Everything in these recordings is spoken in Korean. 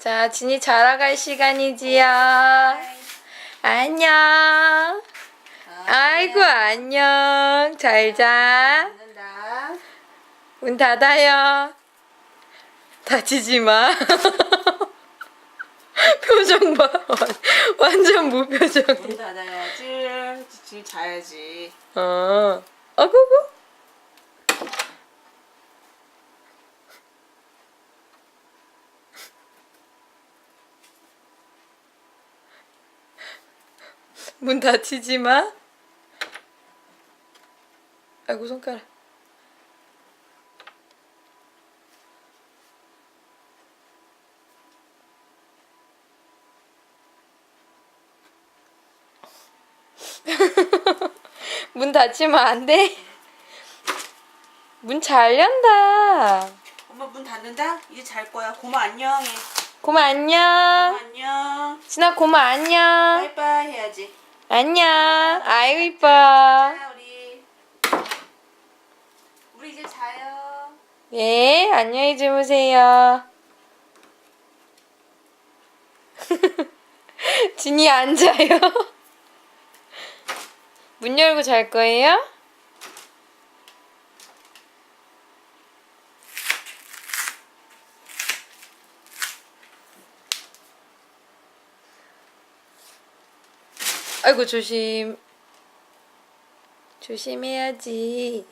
자, 진이 자러 갈 시간이지요. 안녕. 아이고, 안녕. 잘 자. 문 닫아요. 다치지 마. 표정 봐. 완전 무표정. 문 닫아야지. 지금 자야지. 어. 어구구. 문 닫히지 마. 아이고 손가락. 문 닫히면 안 돼. 문 잘 연다. 엄마 문 닫는다. 이제 잘 거야. 고마 안녕해. 고마 고마 안녕. 안녕. 진아 고마 안녕. 바이바이 해야지. 안녕. 아이고 이뻐. 자 우리 우리 이제 자요. 예, 안녕히 주무세요. 진이 앉아요. 문 열고 잘 거예요? 아이고 조심. 조심해야지.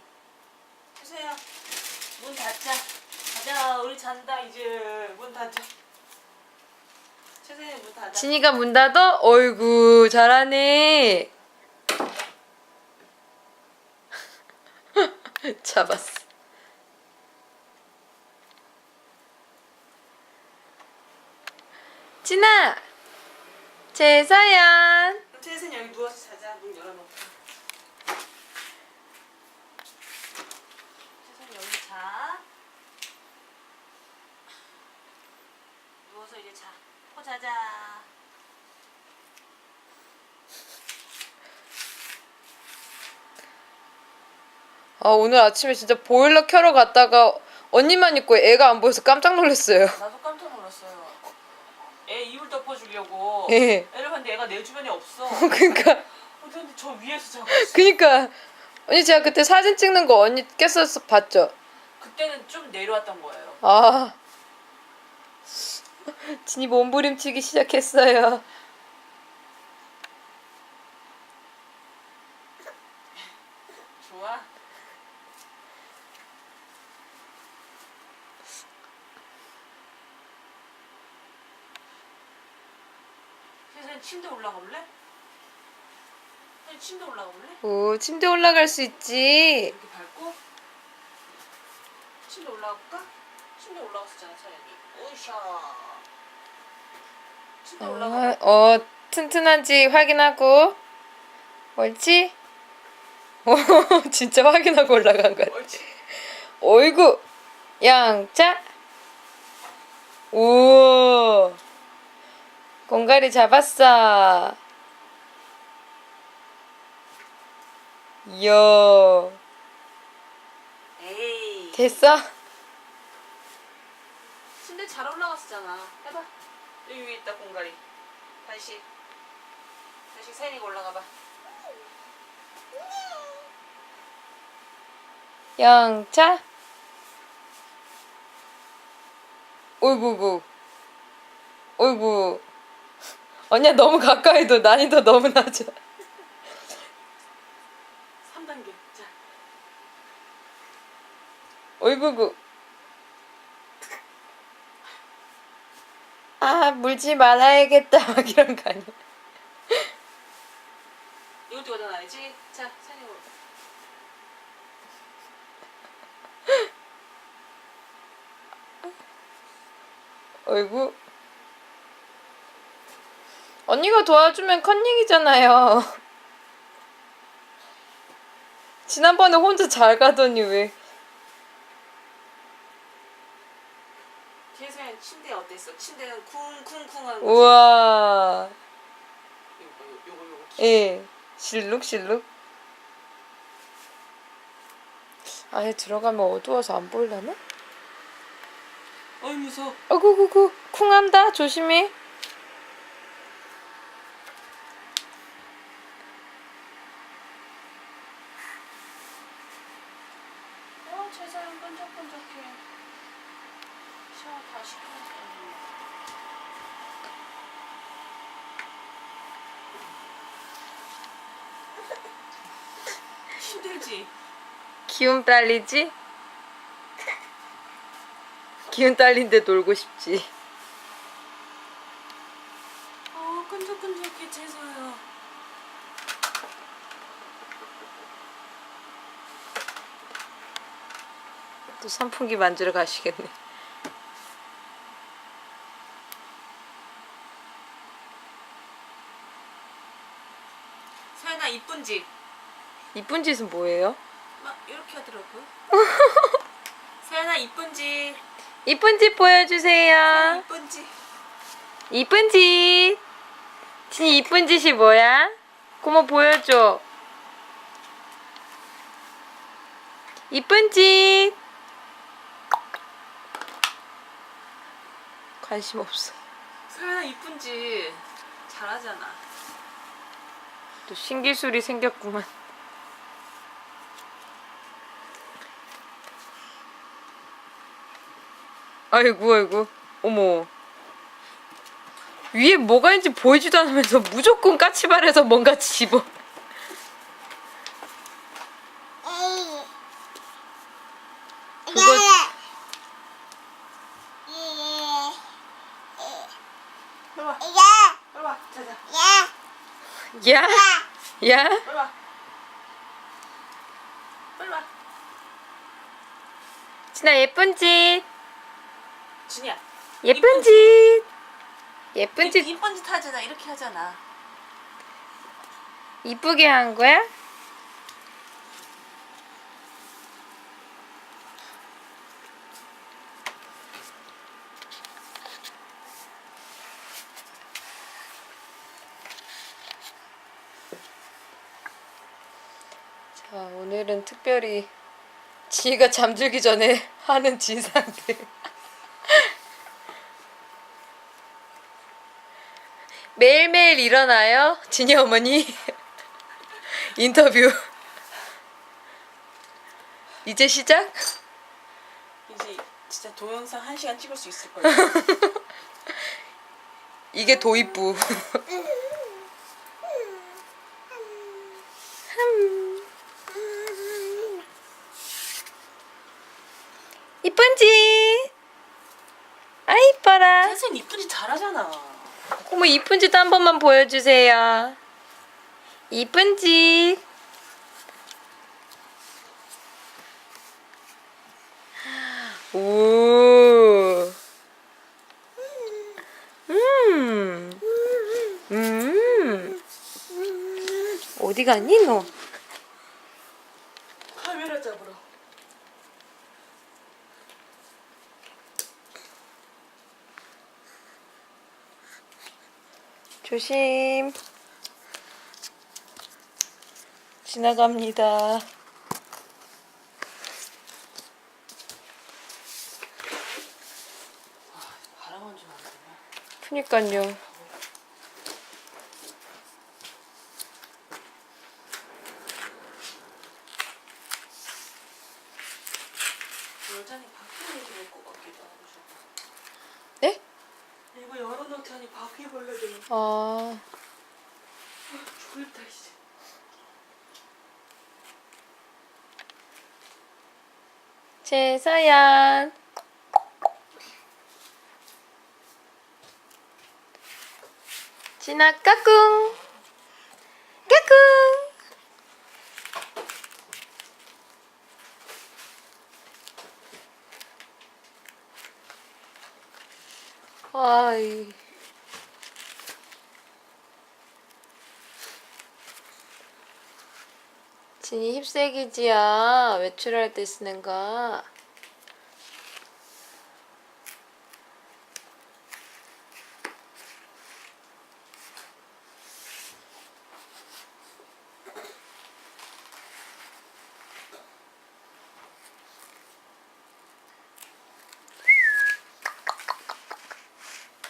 주세요. 문 닫자. 가자. 우리 잔다 이제. 문 닫자. 최선이 문 닫아. 진이가 문 닫아? 어이구 잘하네 잡았어 진아 재서연 최선 여기 누워서 자자. 문 열어놓고. 최선 여기 자. 누워서 이제 자. 코 자자. 아 오늘 아침에 진짜 보일러 켜러 갔다가 언니만 있고 애가 안 보여서 깜짝 놀랐어요 나도 깜짝 놀랐어요. 애 이불 덮어주려고. 예. 애를 봤는데 애가 내 주변에 없어. 그니까 어, 근데 저 위에서 자고 있어. 그니까 언니 제가 그때 사진 찍는 거 언니 깼어서 봤죠? 그때는 좀 내려왔던 거예요. 아 진이 몸부림치기 시작했어요 좋아. 세상 침대 올라가 볼래? 침대 올라가 볼래? 오 침대 올라갈 수 있지 이렇게 밟고 침대 올라가 볼까? 침대 올라갔었잖아 차연이. 오샤. 침대 올라가. 어, 어 튼튼한지 확인하고 옳지? 오 진짜 확인하고 올라간 거야 옳지. 어이구 양자 오 공갈이 잡았어 이야 에이. 됐어? 침대 잘 올라갔었잖아. 해봐. 여기 위에 있다 공갈이. 다시. 다시 세니가 올라가 봐. 영차 어이구구 어이구 언니야 너무 가까이도 난이도 너무 낮아 3단계. 자. 어이구구 아 물지 말아야겠다 막 이런 거 아니야 이것도 걷어놔야지. 자, 세니 올라. 어이구 언니가 도와주면 컨닝이잖아요 지난번에 혼자 잘 가더니 왜 뒤에서 침대 어땠어? 침대는 거지. 우와 요거 요거 요거. 요거. 예 실룩 실룩 안에 들어가면 어두워서 안 보이려나? 어이 무서워. 어구구구 쿵한다 조심해. 어, 제 사람 끈적끈적해. 샤워 다시 해. 힘들지? 기운 딸리지? 기운 딸린데 놀고 싶지. 어, 끈적끈적해, 채소야. 또 선풍기 만지러 가시겠네. 서연아, 이쁜지? 이쁜 짓은 뭐예요? 막 이렇게 하더라고. 서연아, 이쁜지? 이쁜 짓 보여주세요. 이쁜지? 이쁜 짓. 진이 이쁜 짓이 뭐야? 고모 보여줘. 이쁜 짓. 관심 없어. 서연아, 이쁜지? 잘하잖아. 또 신기술이 생겼구만. 아이고 아이고 어머 위에 뭐가 있는지 보이지도 않으면서 무조건 까치발에서 뭔가 집어 자자. 야? 야? 빨리 와. 빨리 와. 진아 예쁜 짓 준이야. 예쁜 짓 예쁜 짓 이쁜 짓 하잖아. 이렇게 하잖아. 이쁘게 한 거야? 자, 오늘은 특별히 지희가 잠들기 전에 하는 진상들. 매일매일 일어나요? 진이 어머니? 인터뷰. 이제 시작? 이제 진짜 동영상 한 시간 찍을 수 있을 거야. 이게 도입부. 이쁜지? 아 이뻐라. 선생 이쁜 짓 잘하잖아. 어머 이쁜지도 한 번만 보여주세요. 이쁜지. 오. 음. 음. 어디 갔니 너? 카메라 잡으러. 조심. 지나갑니다. 들어올 것 같기도 하고. 네? 이거 열어놓자니 바퀴벌레 들어. 아, 졸다 이제. 최서연. 진아 까꿍. 까꿍. 아이. 진이 힙색이지야. 외출할 때 쓰는 거.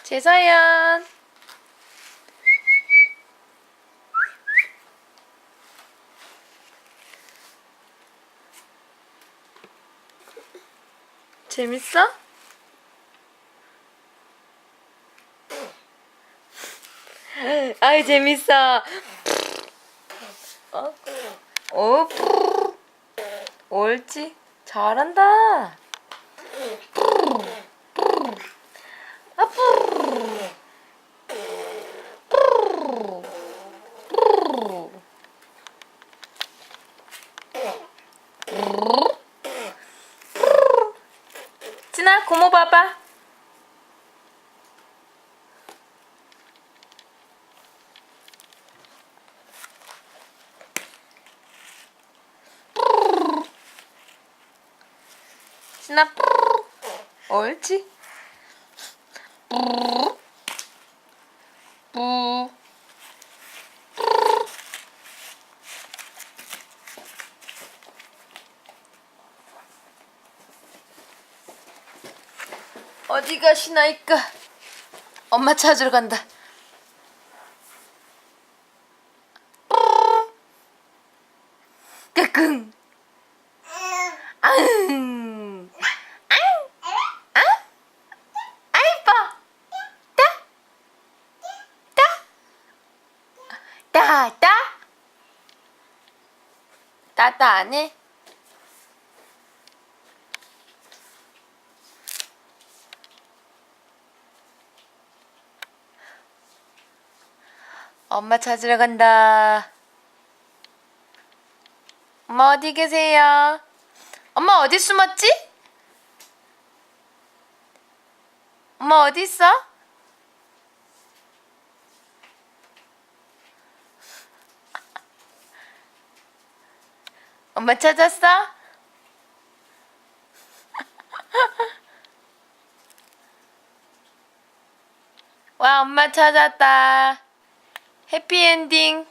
재서연. 재밌어? 아이 재밌어. 어? 오, 푸르르. 옳지. 잘한다. 아, 진아, 고모 봐봐. 진아, 푸르르. 옳지. 푸르르. 뿌. 어디 가시나이까? 엄마 찾으러 간다. 까꿍. 아응. 앙. 아? 아이뻐. 따. 따. 따. 따. 따따 안 해? 엄마 찾으러 간다. 엄마 어디 계세요? 엄마 어디 숨었지? 엄마 어디 있어? 엄마 찾았어? 와, 엄마 찾았다. 해피엔딩.